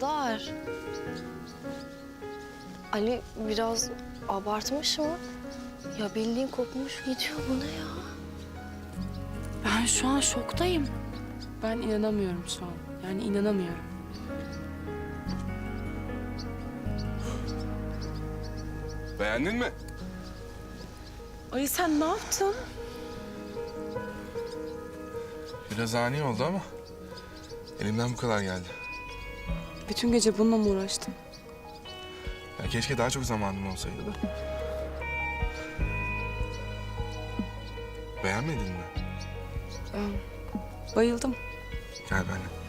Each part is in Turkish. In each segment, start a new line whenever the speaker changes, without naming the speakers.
Serdar. Ali biraz abartmış mı? Ya bildiğin kopmuş gidiyor bu ne ya?
Ben şu an şoktayım. Ben inanamıyorum şu an. Yani inanamıyorum.
Beğendin mi?
Ali sen ne yaptın?
Biraz ani oldu ama elimden bu kadar geldi.
Bütün gece bununla mı uğraştın?
Ya keşke daha çok zamanım olsaydı da. Beğenmedin mi?
Ben bayıldım.
Gel benimle.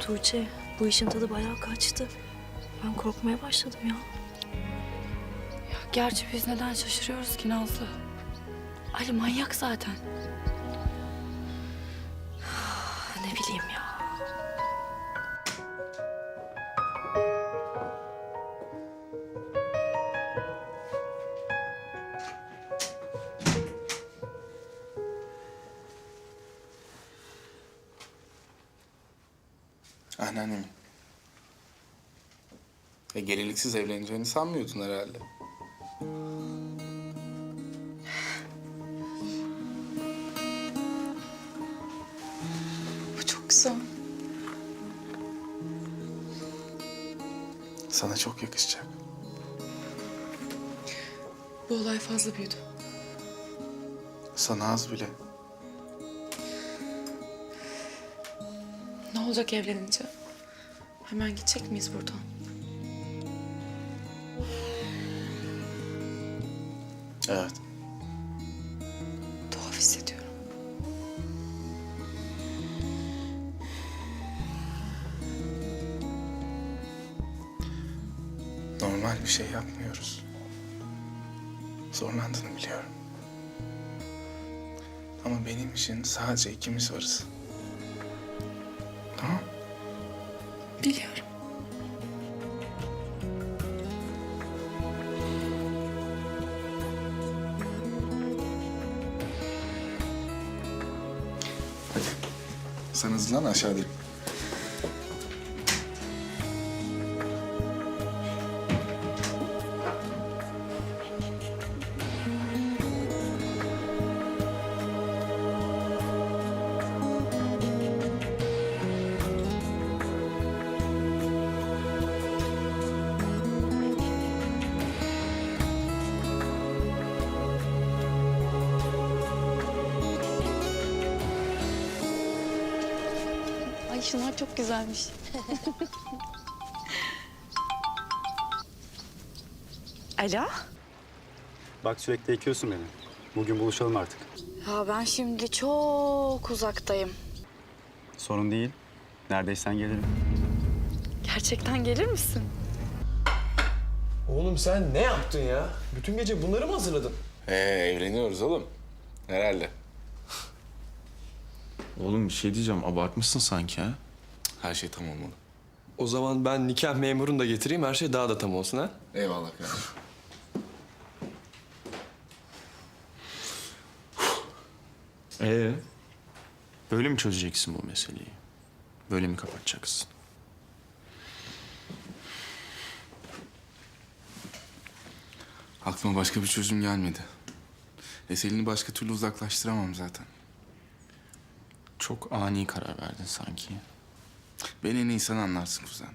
Tuğçe bu işin tadı bayağı kaçtı. Ben korkmaya başladım ya.
Ya gerçi biz neden şaşırıyoruz ki Nazlı? Ali manyak zaten.
Anneannemin. E, geliliksiz evleneceğini sanmıyordun herhalde.
Bu çok güzel.
Sana çok yakışacak.
Bu olay fazla büyüdü.
Sana az bile.
Ne olacak evlenince? Hemen gidecek miyiz buradan?
Evet.
Tuhaf hissediyorum.
Normal bir şey yapmıyoruz. Zorlandığını biliyorum. Ama benim için sadece ikimiz varız.
Biliyorum.
Sen hızlan.
Ay şunlar çok güzelmiş. Alo?
Bak sürekli ekiyorsun beni. Bugün buluşalım artık.
Ya ben şimdi çok uzaktayım.
Sorun değil. Neredeysen gelirim.
Gerçekten gelir misin?
Oğlum sen ne yaptın ya? Bütün gece bunları mı hazırladın?
Ee, evleniyoruz oğlum. Herhalde.
Oğlum bir şey diyeceğim abartmışsın sanki ha.
Her şey tam olmalı.
O zaman ben nikah memurunu da getireyim her şey daha da tam olsun ha?
Eyvallah kardeşim.
Ee? Böyle mi çözeceksin bu meseleyi? Böyle mi kapatacaksın?
Aklıma başka bir çözüm gelmedi. E Selin'i başka türlü uzaklaştıramam zaten.
Çok ani karar verdin sanki.
Beni en iyi sen anlarsın kuzen.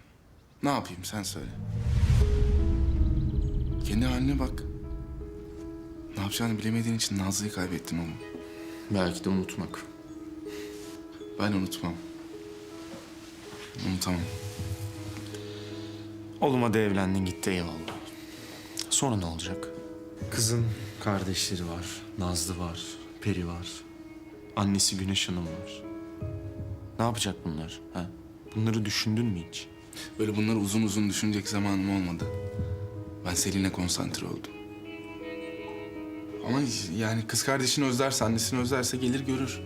Ne yapayım sen söyle. Kendi haline bak. Ne yapacağını bilemediğin için Nazlı'yı kaybettin oğlum.
Belki de unutmak.
Ben unutmam. Unutamam.
Oğlum hadi evlendin gitti eyvallah. Sonra ne olacak? Kızın kardeşleri var. Nazlı var. Peri var. Annesi Güneş Hanım var. Ne yapacak bunlar? Ha? Bunları düşündün mü hiç?
Böyle bunları uzun uzun düşünecek zamanım olmadı. Ben Selin'e konsantre oldum. Ama yani kız kardeşini özlerse, annesini özlerse gelir görür.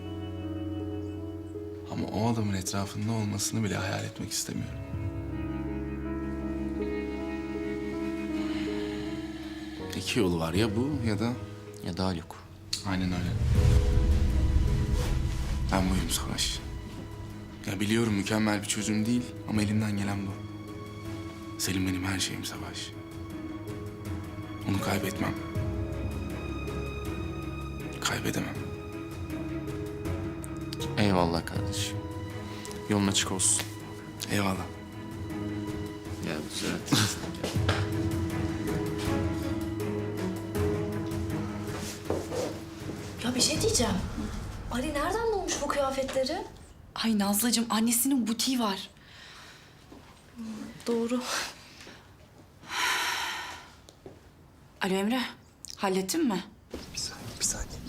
Ama o adamın etrafında olmasını bile hayal etmek istemiyorum. İki yolu var ya bu ya da
Ya da Haluk.
aynen öyle. Ben buyum Savaş. Ya biliyorum mükemmel bir çözüm değil ama elimden gelen bu. Selim benim her şeyim Savaş. Onu kaybetmem. Kaybedemem.
Eyvallah kardeşim. Yolun açık olsun.
Eyvallah.
Gel güzel.
Ya bir şey diyeceğim. Ali nereden bulmuş bu kıyafetleri?
Ay Nazlıcığım annesinin butiği var.
Doğru.
Alo Emre hallettin mi?
Bir saniye, bir saniye.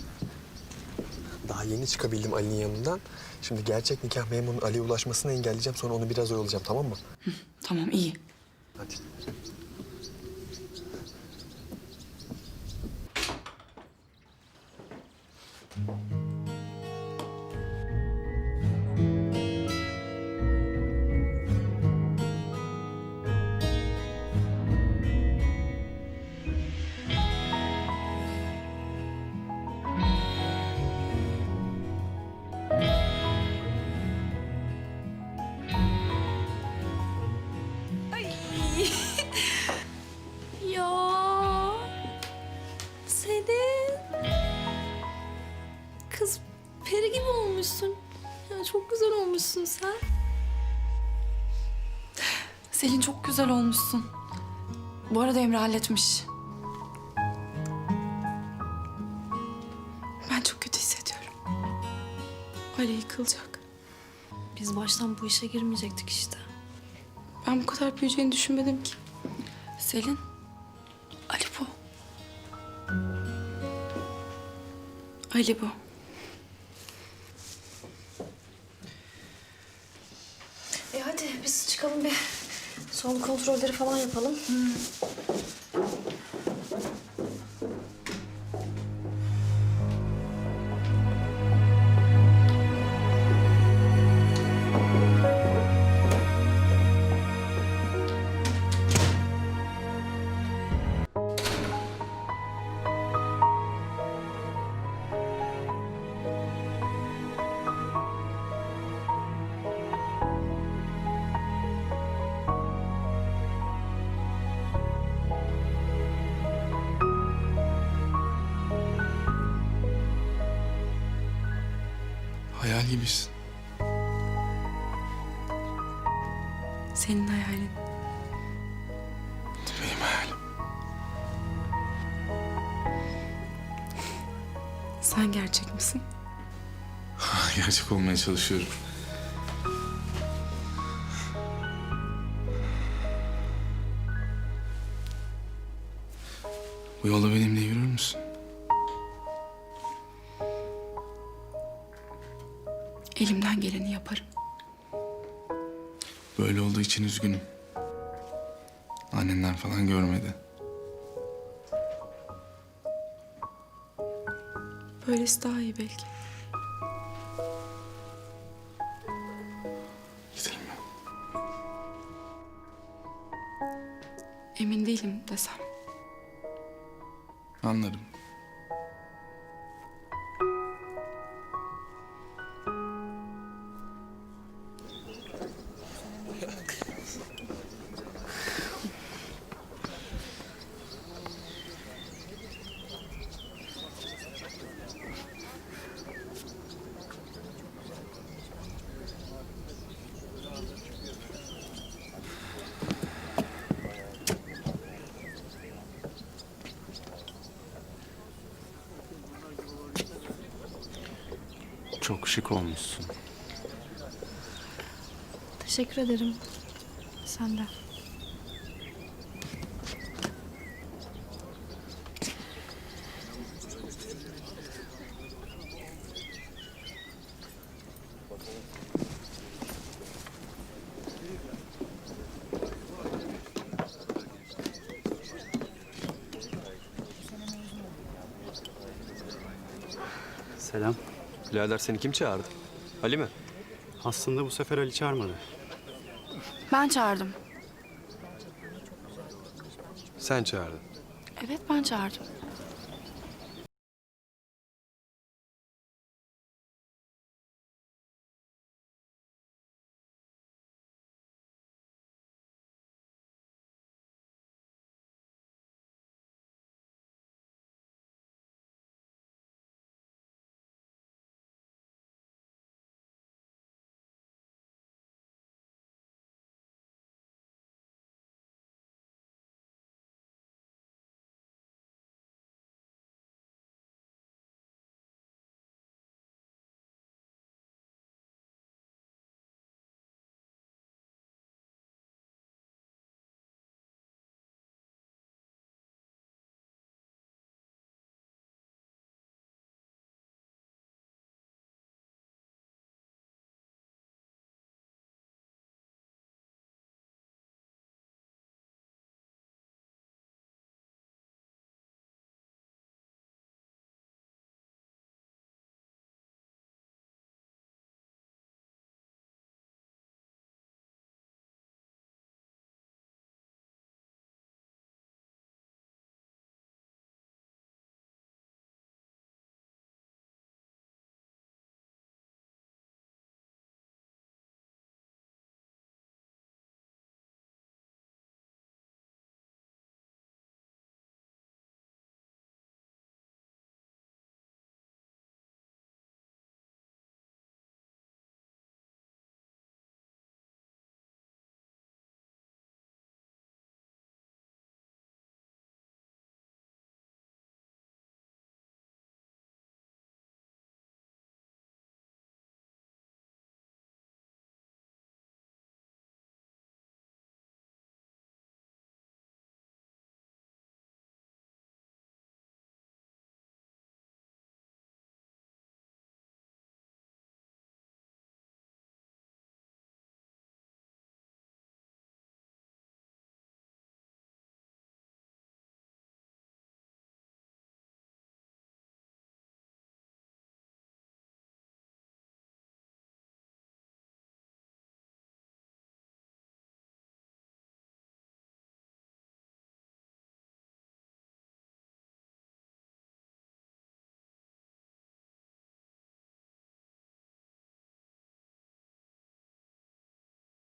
Daha yeni çıkabildim Ali'nin yanından. Şimdi gerçek nikah memurunun Ali'ye ulaşmasını engelleyeceğim. Sonra onu biraz oyalayacağım, tamam mı?
Tamam iyi.
Hadi.
Peri gibi olmuşsun. Ya çok güzel olmuşsun sen.
Selin çok güzel olmuşsun. Bu arada Emre halletmiş. Ben çok kötü hissediyorum. Ali yıkılacak.
Biz baştan bu işe girmeyecektik işte.
Ben bu kadar büyüyeceğini düşünmedim ki. Selin, Ali bu. Ali bu.
E hadi biz çıkalım bir son kontrolleri falan yapalım.
Hayal gibisin.
Senin hayalin.
Benim hayalim.
Sen gerçek misin?
Gerçek olmaya çalışıyorum. Bu yolda benimle yürür müsün?
Elimden geleni yaparım.
Böyle olduğu için üzgünüm. Annenler falan görmedi.
Böylesi daha iyi belki.
Gidelim mi?
Emin değilim desem.
Anlarım.
Çok şık olmuşsun.
Teşekkür ederim.
Sen de.
Selam.
Birader seni kim çağırdı? Ali mi?
Aslında bu sefer Ali çağırmadı.
Ben çağırdım.
Sen çağırdın.
Evet ben çağırdım.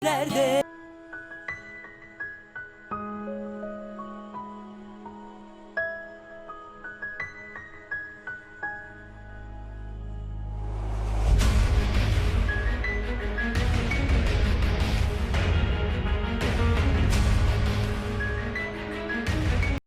Nerede